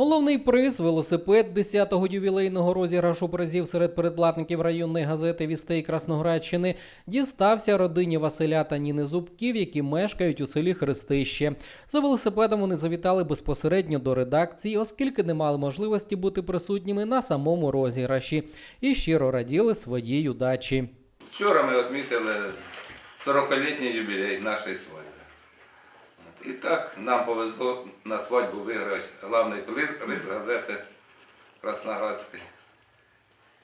Головний приз велосипед 10-го ювілейного розіграшу призів серед передплатників районної газети Вістей Красноградщини дістався родині Василя та Ніни Зубків, які мешкають у селі Хрестище. За велосипедом вони завітали безпосередньо до редакції, оскільки не мали можливості бути присутніми на самому розіграші, і щиро раділи своїй удачі. Вчора ми відмітили 40-літній юбілей нашої свадьби. І так нам повезло на свадьбу виграти головний приз, приз газети Красноградський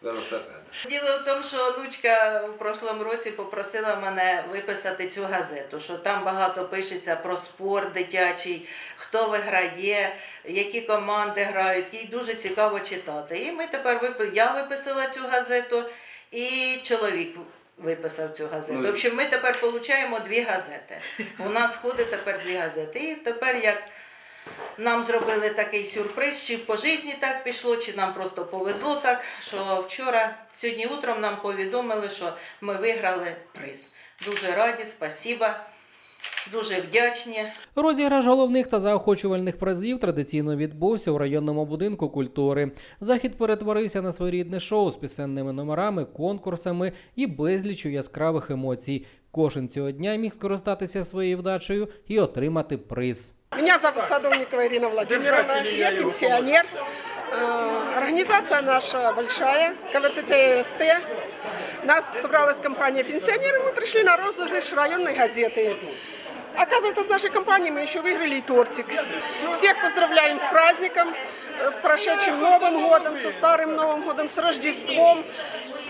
велосипед. Діло в тому, що онучка в прошлому році попросила мене виписати цю газету, що там багато пишеться про спорт дитячий, хто виграє, які команди грають. Їй дуже цікаво читати. І ми тепер я виписала цю газету, і чоловік виписав цю газету. Ну, В общем, ми тепер отримуємо дві газети. У нас ходить тепер дві газети. І тепер як. Нам зробили такий сюрприз, чи по житті так пішло, чи нам просто повезло так, що вчора, сьогодні утром нам повідомили, що ми виграли приз. Дуже раді, спасіба, дуже вдячні. Розіграш головних та заохочувальних призів традиційно відбувся у районному будинку культури. Захід перетворився на своєрідне шоу з пісенними номерами, конкурсами і безлічю яскравих емоцій. Кожен цього дня міг скористатися своєю вдачею і отримати приз. Меня зовут Садовникова Ирина Владимировна, я пенсионер. Э, Организация наша большая, КВТТСТ. Нас собралась компания пенсионеров, мы пришли на розыгрыш районной газеты. Оказывается, с нашей компанией мы еще выиграли и тортик. Всех поздравляем с праздником, э, с прошедшим Новым годом, со Старым Новым годом, с Рождеством,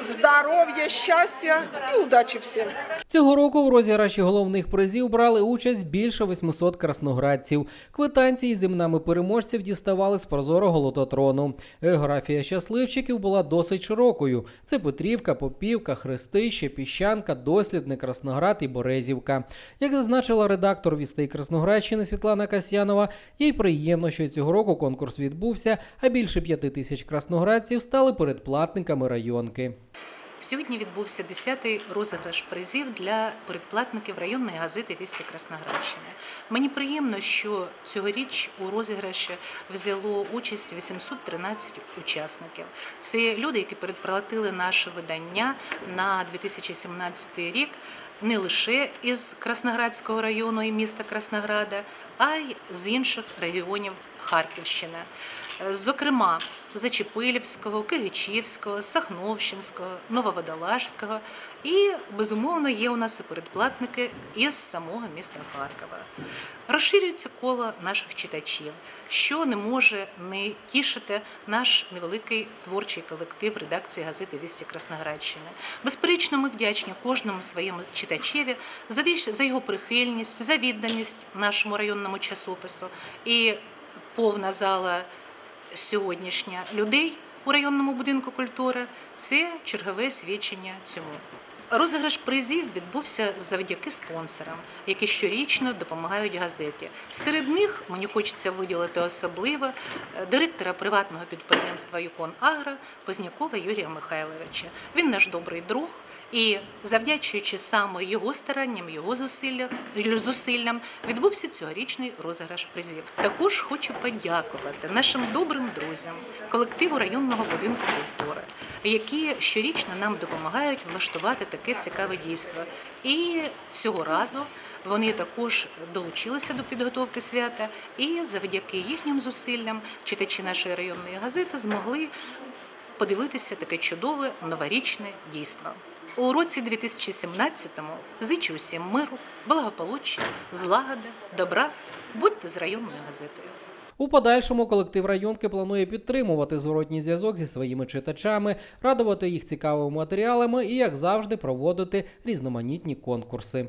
здоровья, счастья и удачи всем. Цього року в розіграші головних призів брали участь більше 800 красноградців. Квитанції з іменами переможців діставали з прозорого лототрону. Географія щасливчиків була досить широкою. Це Петрівка, Попівка, Хрестище, Піщанка, Дослідник, Красноград і Березівка. Як зазначила редактор вістей Красноградщини Світлана Касьянова, їй приємно, що цього року конкурс відбувся, а більше п'яти тисяч красноградців стали передплатниками районки. Сьогодні відбувся 10-й розіграш призів для передплатників районної газети «Вісті Красноградщини». Мені приємно, що цьогоріч у розіграші взяло участь 813 учасників. Це люди, які передплатили наше видання на 2017 рік не лише із Красноградського району і міста Краснограда, а й з інших регіонів Харківщини. Зокрема, Зачепилівського, Кигичівського, Сахновщинського, Нововодолажського і, безумовно, є у нас і передплатники із самого міста Харкова. Розширюється коло наших читачів, що не може не тішити наш невеликий творчий колектив редакції газети «Вісті Красноградщини. Безперечно, ми вдячні кожному своєму читачеві за його прихильність, за відданість нашому районному часопису. І повна зала сьогоднішня людей у районному будинку культури це чергове свідчення цьому. Розіграш призів відбувся завдяки спонсорам, які щорічно допомагають газеті. Серед них мені хочеться виділити особливо е, директора приватного підприємства Юкон Агро Познякова Юрія Михайловича. Він наш добрий друг. І завдячуючи саме його старанням, його зусиллям, зусиллям, відбувся цьогорічний розіграш призів. Також хочу подякувати нашим добрим друзям, колективу районного будинку культури, які щорічно нам допомагають влаштувати таке цікаве дійство. І цього разу вони також долучилися до підготовки свята, і завдяки їхнім зусиллям читачі нашої районної газети змогли подивитися таке чудове новорічне дійство. У році 2017-му зичу усім миру, благополуччя, злагоди, добра. Будьте з районною газетою. У подальшому колектив районки планує підтримувати зворотній зв'язок зі своїми читачами, радувати їх цікавими матеріалами і, як завжди, проводити різноманітні конкурси.